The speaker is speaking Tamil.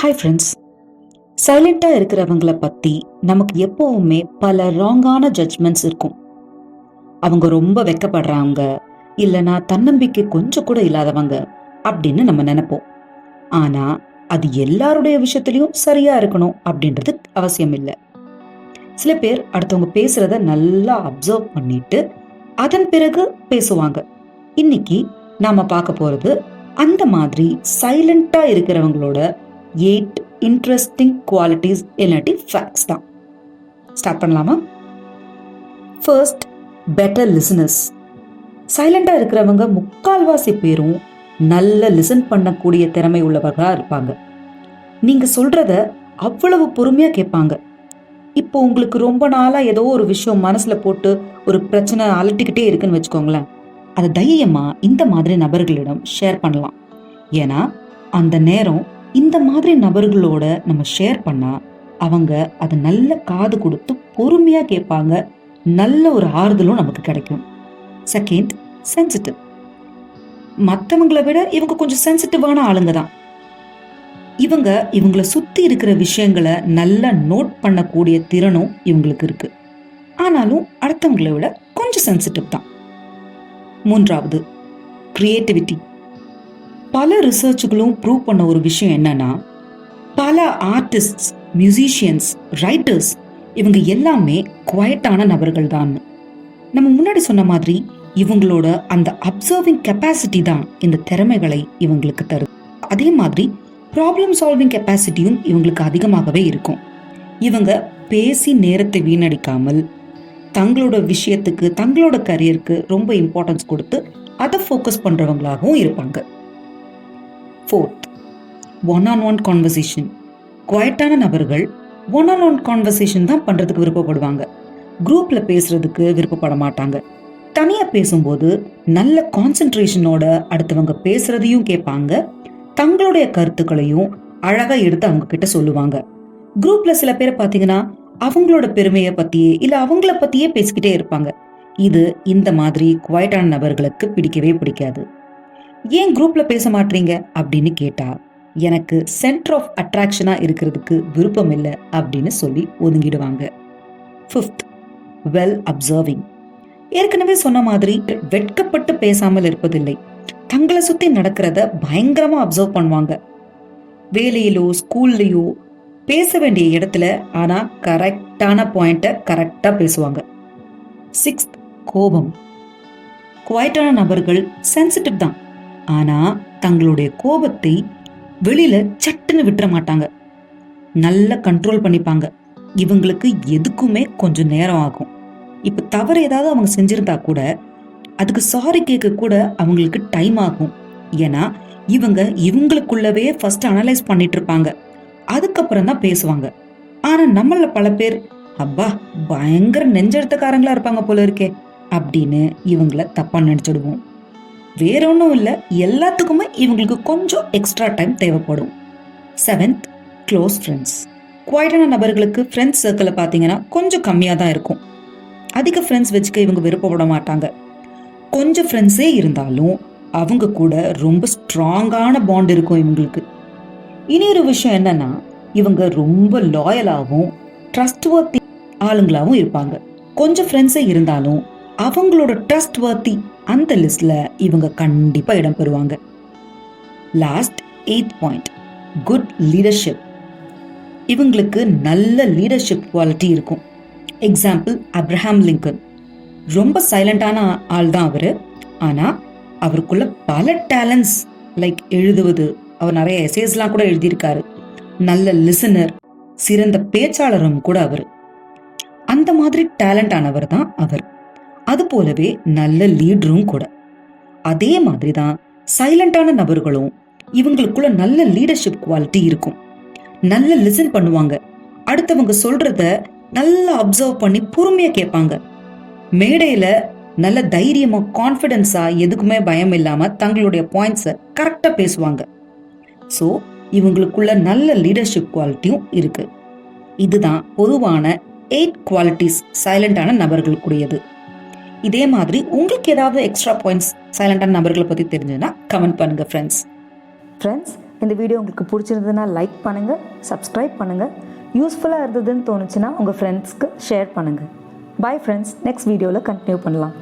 ஹாய் ஃப்ரெண்ட்ஸ் சைலண்ட்டாக இருக்கிறவங்கள பற்றி நமக்கு எப்போவுமே பல ராங்கான ஜட்ஜ்மெண்ட்ஸ் இருக்கும். அவங்க ரொம்ப வெக்கப்படுறாங்க இல்லைனா தன்னம்பிக்கை கொஞ்சம் கூட இல்லாதவங்க அப்படின்னு நம்ம நினைப்போம். ஆனால் அது எல்லாருடைய விஷயத்துலையும் சரியாக இருக்கணும் அப்படின்றது அவசியம் இல்லை. சில பேர் அடுத்தவங்க பேசுகிறத நல்லா அப்சர்வ் பண்ணிட்டு அதன் பிறகு பேசுவாங்க. இன்னைக்கு நாம் பார்க்க போகிறது அந்த மாதிரி சைலண்ட்டாக இருக்கிறவங்களோட எயிட் இன்ட்ரெஸ்டிங் குவாலிட்டிஸ் இல்லாட்டி ஃபேக்ட்ஸ் தான். ஸ்டார்ட் பண்ணலாமா? ஃபர்ஸ்ட் பெட்டர் லிசனஸ் சைலண்டாக இருக்கிறவங்க முக்கால்வாசி பேரும் நல்ல லிசன் பண்ணக்கூடிய திறமை உள்ளவர்களாக இருப்பாங்க. நீங்கள் சொல்கிறத அவ்வளவு பொறுமையாக கேட்பாங்க. இப்போ உங்களுக்கு ரொம்ப நாளாக ஏதோ ஒரு விஷயம் மனசில் போட்டு ஒரு பிரச்சனை அலட்டிக்கிட்டே இருக்குன்னு வச்சுக்கோங்களேன். அதை தைரியமாக இந்த மாதிரி நபர்களிடம் ஷேர் பண்ணலாம். ஏன்னா அந்த நேரம் இந்த மாதிரி நபர்களோட நம்ம ஷேர் பண்ணா அவங்க அதை நல்ல காது கொடுத்து பொறுமையா கேட்பாங்க. நல்ல ஒரு ஆறுதலும் நமக்கு கிடைக்கும். செகண்ட் சென்சிட்டிவ் மற்றவங்களை விட இவங்க கொஞ்சம் சென்சிட்டிவான ஆளுங்க தான். இவங்க இவங்கள சுத்தி இருக்கிற விஷயங்களை நல்லா நோட் பண்ணக்கூடிய திறனும் இவங்களுக்கு இருக்கு. ஆனாலும் அடுத்தவங்களை விட கொஞ்சம் சென்சிட்டிவ் தான். மூன்றாவது கிரியேட்டிவிட்டி பல ரிசர்ச்சுகளும் ப்ரூவ் பண்ண ஒரு விஷயம் என்னன்னா பல ஆர்டிஸ்ட்ஸ் மியூசிஷியன்ஸ் ரைட்டர்ஸ் இவங்க எல்லாமே குவைட்டான நபர்கள் தான். நம்ம முன்னாடி சொன்ன மாதிரி இவங்களோட அந்த அப்சர்விங் கெப்பாசிட்டி தான் இந்த திறமைகளை இவங்களுக்கு தருது. அதே மாதிரி ப்ராப்ளம் சால்விங் கெப்பாசிட்டியும் இவங்களுக்கு அதிகமாகவே இருக்கும். இவங்க பேசி நேரத்தை வீணடிக்காமல் தங்களோட விஷயத்துக்கு தங்களோட கரியருக்கு ரொம்ப இம்பார்ட்டன்ஸ் கொடுத்து அதை ஃபோக்கஸ் பண்ணுறவங்களாகவும் இருப்பாங்க. Fourth one on one conversation குவைட்டான நபர்கள் ஒன் ஆன் ஒன் கான்வர்சேஷன் தான் பண்ணுறதுக்கு விருப்பப்படுவாங்க. குரூப்பில் பேசுறதுக்கு விருப்பப்பட மாட்டாங்க. தனியாக பேசும்போது நல்ல கான்சென்ட்ரேஷனோட அடுத்தவங்க பேசுறதையும் கேட்பாங்க. தங்களுடைய கருத்துக்களையும் அழகாக எடுத்து அவங்க கிட்ட சொல்லுவாங்க. குரூப்ல சில பேர் பார்த்தீங்கன்னா அவங்களோட பெருமையை பற்றியே இல்லை அவங்கள பற்றியே பேசிக்கிட்டே இருப்பாங்க. இது இந்த மாதிரி குவாய்டான நபர்களுக்கு பிடிக்கவே பிடிக்காது. ஏன் குரூப்ல பேச மாட்டீங்க அப்படின்னு கேட்டா எனக்கு சென்டர் ஆஃப் அட்ராக்ஷனா இருக்கிறதுக்கு விருப்பம் இல்லை அப்படின்னு சொல்லி ஒதுங்கிடுவாங்க. ஃபிஃப்த் வெல் அப்சர்விங் ஏற்கனவே சொன்ன மாதிரி வெட்கப்பட்டு பேசாமல் இருப்பதில்லை. தங்களை சுத்தி நடக்கிறத பயங்கரமா அப்சர்வ் பண்ணுவாங்க. வேலையிலோ ஸ்கூல்லையோ பேச வேண்டிய இடத்துல ஆனா கரெக்டான பாயிண்ட்டை கரெக்டா பேசுவாங்க. சிக்ஸ்த் கோபம். குவைட்டான நபர்கள் சென்சிட்டிவ் தான். ஆனா தங்களுடைய கோபத்தை வெளியில சட்டுன்னு விட்டுற மாட்டாங்க. நல்லா கண்ட்ரோல் பண்ணிப்பாங்க. இவங்களுக்கு எதுக்குமே கொஞ்சம் நேரம் ஆகும். இப்ப தவறு ஏதாவது அவங்க செஞ்சிருந்தா கூட அதுக்கு சாரி கேட்க கூட அவங்களுக்கு டைம் ஆகும். ஏன்னா இவங்க இவங்களுக்குள்ளவே ஃபர்ஸ்ட் அனலைஸ் பண்ணிட்டு இருப்பாங்க அதுக்கப்புறம் தான் பேசுவாங்க. ஆனா நம்மள பல பேர் அப்பா பயங்கர நெஞ்செடுத்தக்காரங்களா இருப்பாங்க போல இருக்கே அப்படின்னு இவங்கள தப்பா நினைச்சிடுவோம். வேற ஒன்றும் இல்லை. எல்லாத்துக்குமே இவங்களுக்கு கொஞ்சம் எக்ஸ்ட்ரா டைம் தேவைப்படும். செவன்த் க்ளோஸ் ஃப்ரெண்ட்ஸ் குவாய்டான நபர்களுக்கு ஃப்ரெண்ட்ஸ் சர்க்கிளை பார்த்தீங்கன்னா கொஞ்சம் கம்மியாக தான் இருக்கும். அதிக ஃப்ரெண்ட்ஸ் வச்சுக்க இவங்க விருப்பப்பட மாட்டாங்க. கொஞ்சம் ஃப்ரெண்ட்ஸே இருந்தாலும் அவங்க கூட ரொம்ப ஸ்ட்ராங்கான பாண்ட் இருக்கும் இவங்களுக்கு. இனி ஒரு விஷயம் என்னன்னா இவங்க ரொம்ப லாயலாகவும் ட்ரஸ்ட் வர்த்தி ஆளுங்களாகவும் இருப்பாங்க. கொஞ்சம் ஃப்ரெண்ட்ஸே இருந்தாலும் அவங்களோட ட்ரஸ்ட் வர்த்தி அந்த லிஸ்ட்ல இவங்க கண்டிப்பா இடம் பெறுவாங்க. Last eight point good leadership இவங்களுக்கு நல்ல லீடர்ஷிப் குவாலிட்டி இருக்கும். எக்ஸாம்பிள் அப்ரஹாம் லிங்கன் ரொம்ப சைலண்டான ஆள் தான் அவர். ஆனால் அவருக்குள்ள பல டேலண்ட்ஸ் லைக் எழுதுவது. அவர் நிறைய எசேஸ்லாம் கூட எழுதியிருக்காரு. நல்ல லிசனர் சிறந்த பேச்சாளரும் கூட அவர். அந்த மாதிரி டேலண்ட் ஆனவர் தான் அவர். அது போலவே நல்ல லீடரும் கூட. அதே மாதிரி தான் சைலண்டான நபர்களும் இவங்களுக்குள்ள நல்ல லீடர்ஷிப் குவாலிட்டி இருக்கும். நல்ல லிசன் பண்ணுவாங்க. அடுத்தவங்க சொல்றத நல்லா அப்சர்வ் பண்ணி பொறுமையா கேட்பாங்க. மேடையில நல்ல தைரியமா கான்ஃபிடென்ஸா எதுக்குமே பயம் இல்லாம தங்களுடைய பாயிண்ட்ஸை கரெக்டா பேசுவாங்க. ஸோ இவங்களுக்குள்ள நல்ல லீடர்ஷிப் குவாலிட்டியும் இருக்கு. இதுதான் பொதுவான எயிட் குவாலிட்டிஸ் சைலண்டான நபர்களுக்குடையது. இதே மாதிரி உங்களுக்கு ஏதாவது எக்ஸ்ட்ரா பாயிண்ட்ஸ் சைலண்டான நபர்களை பற்றி தெரிஞ்சதுன்னா கமெண்ட் பண்ணுங்க ஃப்ரெண்ட்ஸ் ஃப்ரெண்ட்ஸ் இந்த வீடியோ உங்களுக்கு பிடிச்சிருந்ததுன்னா லைக் பண்ணுங்கள் சப்ஸ்கிரைப் பண்ணுங்கள் யூஸ்ஃபுல்லாக இருந்ததுன்னு தோணுச்சுன்னா உங்கள் ஃப்ரெண்ட்ஸ்க்கு ஷேர் பண்ணுங்கள் பாய் ஃப்ரெண்ட்ஸ் நெக்ஸ்ட் வீடியோவில் கண்டினியூ பண்ணலாம்.